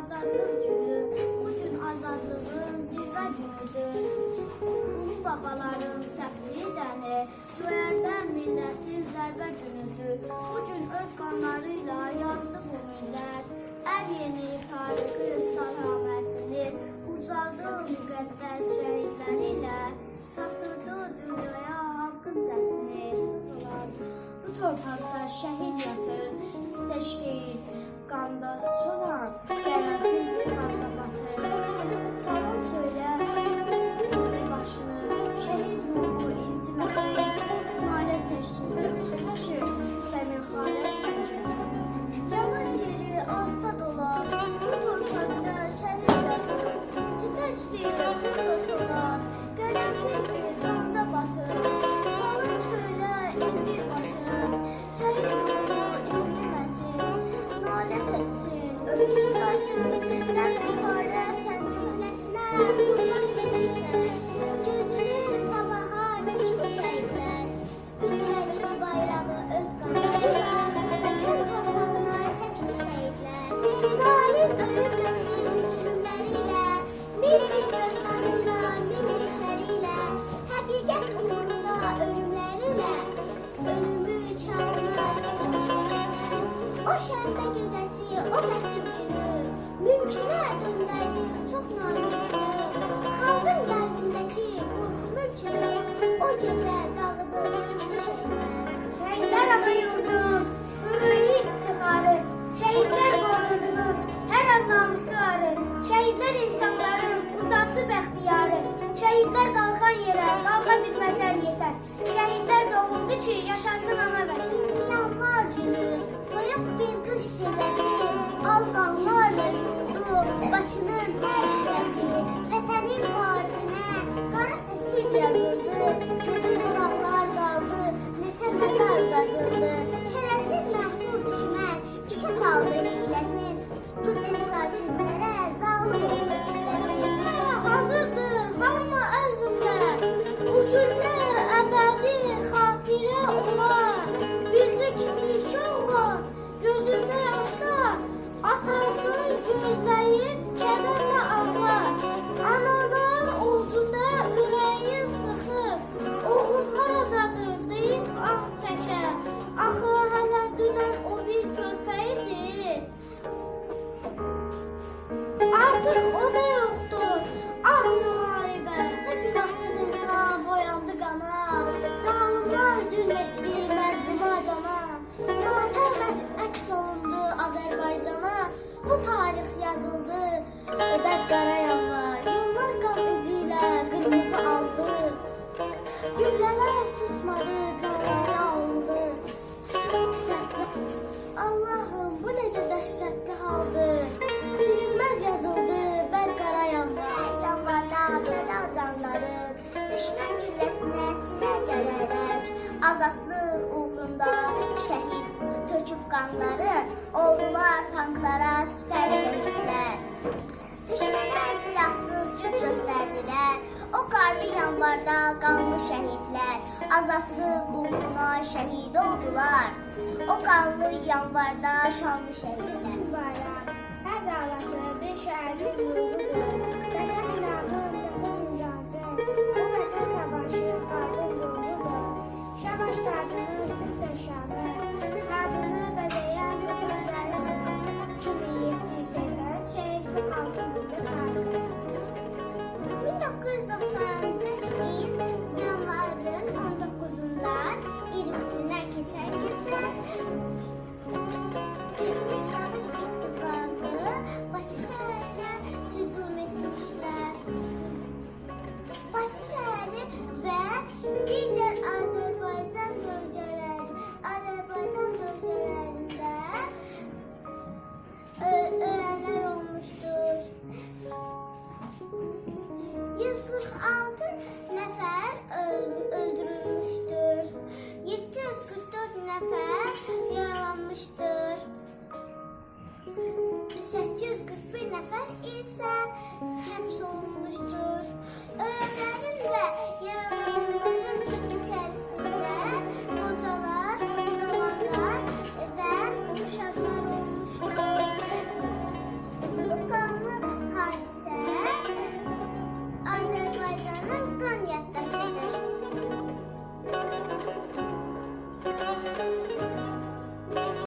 azadlıq günü, bu gün azadlığın zirvə günüdür. Ulu babaların səfiri dəni, göyərdən millətin zərbə günüdür. Bu gün öz qanlarıyla yazdı bu millət, ər yeni tarixi salaməsini, ucaldı müqəddəs şəhidləriyle, çatdırdı dünyaya haqqın səsini. Bu torpaqda şəhid yatır, seçdiyin qanda Thank you. O şənbə gecəsi, o qətim günü, mümkünə döndərdik çox namümkünü. Xalqın qəlbindəki qorxulu günü, o gecə dağıdıb sökdü şəhidlər. Şəhidlər ana yurdum, qürurlu iftixarı, şəhidlər qorudunuz, hər an namusu arı. Şəhidlər insanların uzası bəxtiyarı, şəhidlər qalxan yerə, qalxa bilməzlər yetər. Şəhidlər doğuldu ki, yaşasın ana vətən. Yanvar günü, töküb qanları, oldular tanklara sipər şəhidlər. Düşmənə silahsız güc göstərdilər. O qarlı yanvarda qanlı şəhidlər azadlıq uğruna şəhid oldular. O qanlı yanvarda şanlı şəhidlər. bayram, hər dağlası bir şəhərin yurdudur. Vətən inamın, vətən inancı, bu It's the sun. 841 nəfər isə həbs olunmuşdur. Ölənlərin və yaralananların